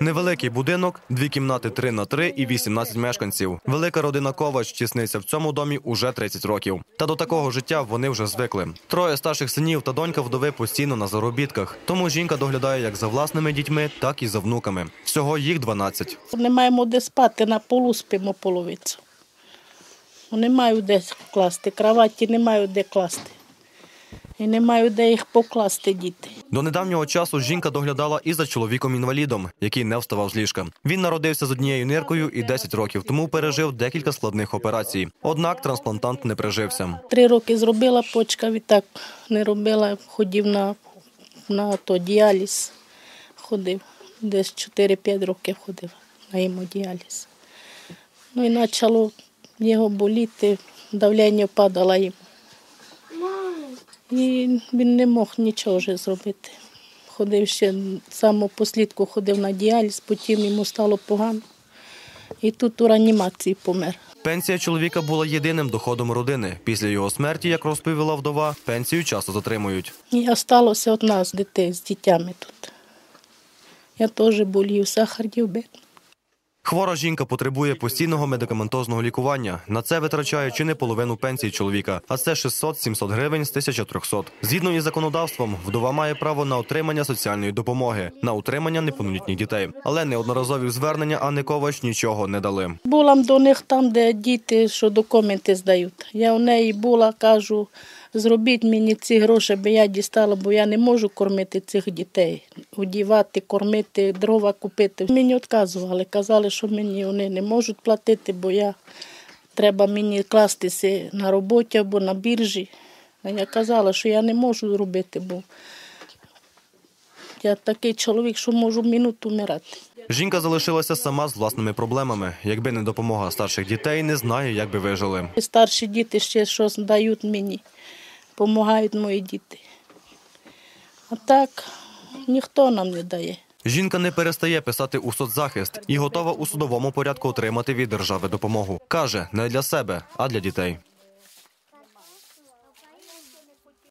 Невеликий будинок, дві кімнати 3 на 3 і 18 мешканців. Велика родина Ковач тісниться в цьому домі уже 30 років. Та до такого життя вони вже звикли. Троє старших синів та донька вдови постійно на заробітках. Тому жінка доглядає як за власними дітьми, так і за внуками. Всього їх 12. Не маємо де спати, на полу спимо половицю. Не маю де класти, кроваті не маю де класти. І не маю де їх покласти діти. До недавнього часу жінка доглядала і за чоловіком-інвалідом, який не вставав з ліжка. Він народився з однією ниркою і 10 років тому пережив декілька складних операцій. Однак трансплантант не прижився. Три роки зробила почка, відтак не робила, ходив на, на то діаліз. Ходив. Десь 4-5 років ходив на гемодіаліз. Ну і почало його боліти, давлення падало йому. І він не мог нічого вже зробити. Ходив ще самого послідку ходив на діаліз, потім йому стало погано. І тут у реанімації помер. Пенсія чоловіка була єдиним доходом родини. Після його смерті, як розповіла вдова, пенсію часто затримують. І залишилося одна з дітей з дітями тут. Я теж болію, сахар діабет. Хвора жінка потребує постійного медикаментозного лікування. На це витрачає чи не половину пенсії чоловіка, а це 600-700 гривень з 1300. Згідно із законодавством, вдова має право на отримання соціальної допомоги, на утримання неповнолітніх дітей. Але неодноразові звернення Анни Ковач нічого не дали. Була до них там, де діти, що документи здають. Я у неї була, кажу, зробіть мені ці гроші, бо я дістала, бо я не можу кормити цих дітей, одівати, кормити, дрова купити. Мені відказували, казали, що мені вони не можуть платити, бо я треба мені кластися на роботі або на біржі. А я казала, що я не можу робити, бо я такий чоловік, що можу минуту вмирати. Жінка залишилася сама з власними проблемами. Якби не допомога старших дітей, не знає, як би вижили. Старші діти ще щось дають мені, допомагають мої діти. А так ніхто нам не дає. Жінка не перестає писати у соцзахист і готова у судовому порядку отримати від держави допомогу. каже не для себе, а для дітей.